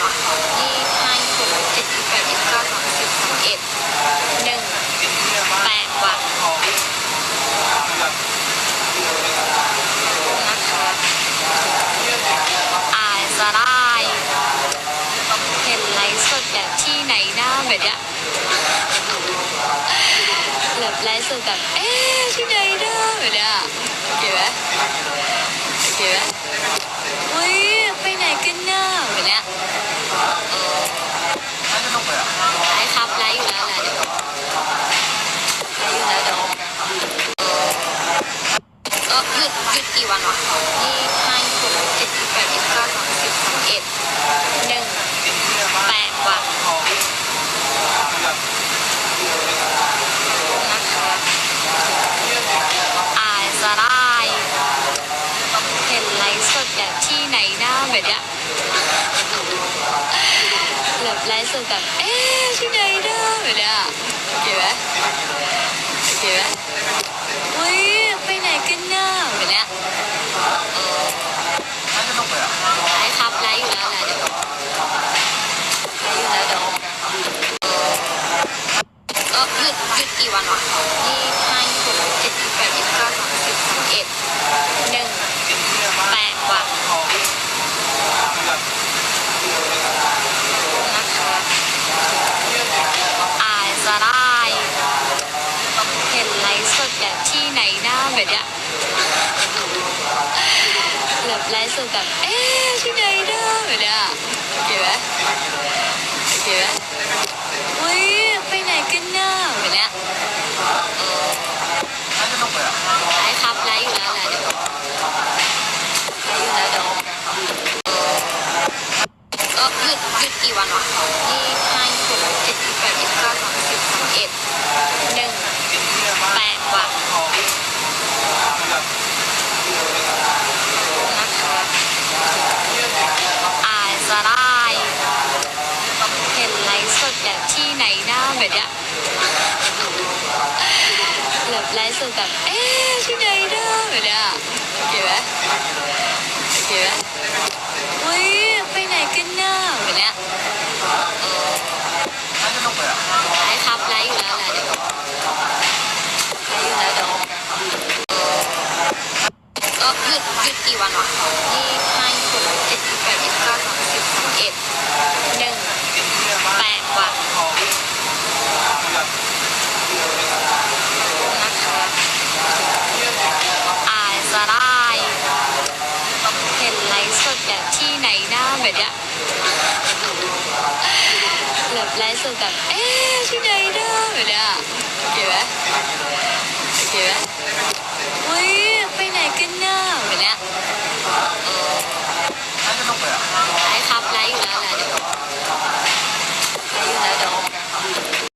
นะยี่ห้าหกเจ็ดแปดยี่เก้าสามสิบสามเอ็ดหนึ่งแปดวันนะคะอายสลายเห็นไลฟ์สดแบบที่ไหนหน้าแบบเนี้ยแบบไลฟ์สดแบบเอ๊ะที่ไหนหน้าแบบเนี้ยโอเคไหมโอเคไหมอุ้ยไปไหนกันน้าแบบเนี้ยเออไลฟ์ครับไลฟ์อยู่แล้วแหละเดี๋ยวไลฟ์อยู่แล้วเดี๋ยวเออหยุดหยุดกี่วันวะยี่ห้าหกเจ็ดแปดยี่เก้าสามสิบสามเอ็ดหนึ่งแปดวันนะคะอายสลายเห็นไลฟ์สดแบบที่ไหนหน้า แบบเนี้ยแบบไลฟ์สดแบบเอ๊ะที่ไหนหน้าแบบเนี้ยโอเคไหมโอเคไหมอุ้ยไปไหนกันหน้าแบบเนี้ยไลฟ์ครับไลฟ์อยู่แล้วแหละเดี๋ยวไลฟ์อยู่แล้วเดี๋ยวเออหยุดหยุดกี่วันวะยี่ห้าหกเจ็ดแปดยี่เก้าสามสิบสามเอ็ดหนึ่งแปดวันนะคะอายสลายเห็นไลฟ์สดแบบที่ ไหนหน้าแบบเนี้ยแบบไลฟ์สดแบบเอ๊ะที่ไหนเด้อแบบเนี้ยโอเคไหมโอเคไหมอุ้ยไปไหนกันเนอะแบบเนี้ยเออไลฟ์ครับไลฟ์อยู่แล้วแหละเดี๋ยวไลฟ์อยู่แล้วเดี๋ยวเออหยุดหยุดกี่วันวะยี่ห้าหกเจ็ดแปดยี่เก้าสามสิบสามเอ็ดหนึ่งแปดวันนะคะอายสลายเห็นไลฟ์สดแบบที่ไหนหน้าแบบเนี้ยแบบไลฟ์สดแบบเอ๊ะที่ไหนหน้าแบบเนี้ยโอเคไหมโอเคไหมอุ้ยไปไหนกันหน้าแบบเนี้ยเออไลฟ์ครับไลฟ์อยู่แล้วแหละเดี๋ยวไลฟ์อยู่แล้วเดี๋ยวเออหยุดหยุดกี่วันวะยี่ห้าหกเจ็ดแปดยี่เก้าสามสิบสามเอ็ดหนึ่งแปดวันนะคะอายสลายเห็นไลฟ์สดแบบที่ไหนหน้า แบบเนี้ยแบบไลฟ์สดแบบเอ๊ะที่ไหนเด้อแบบเนี้ยเห็นไหม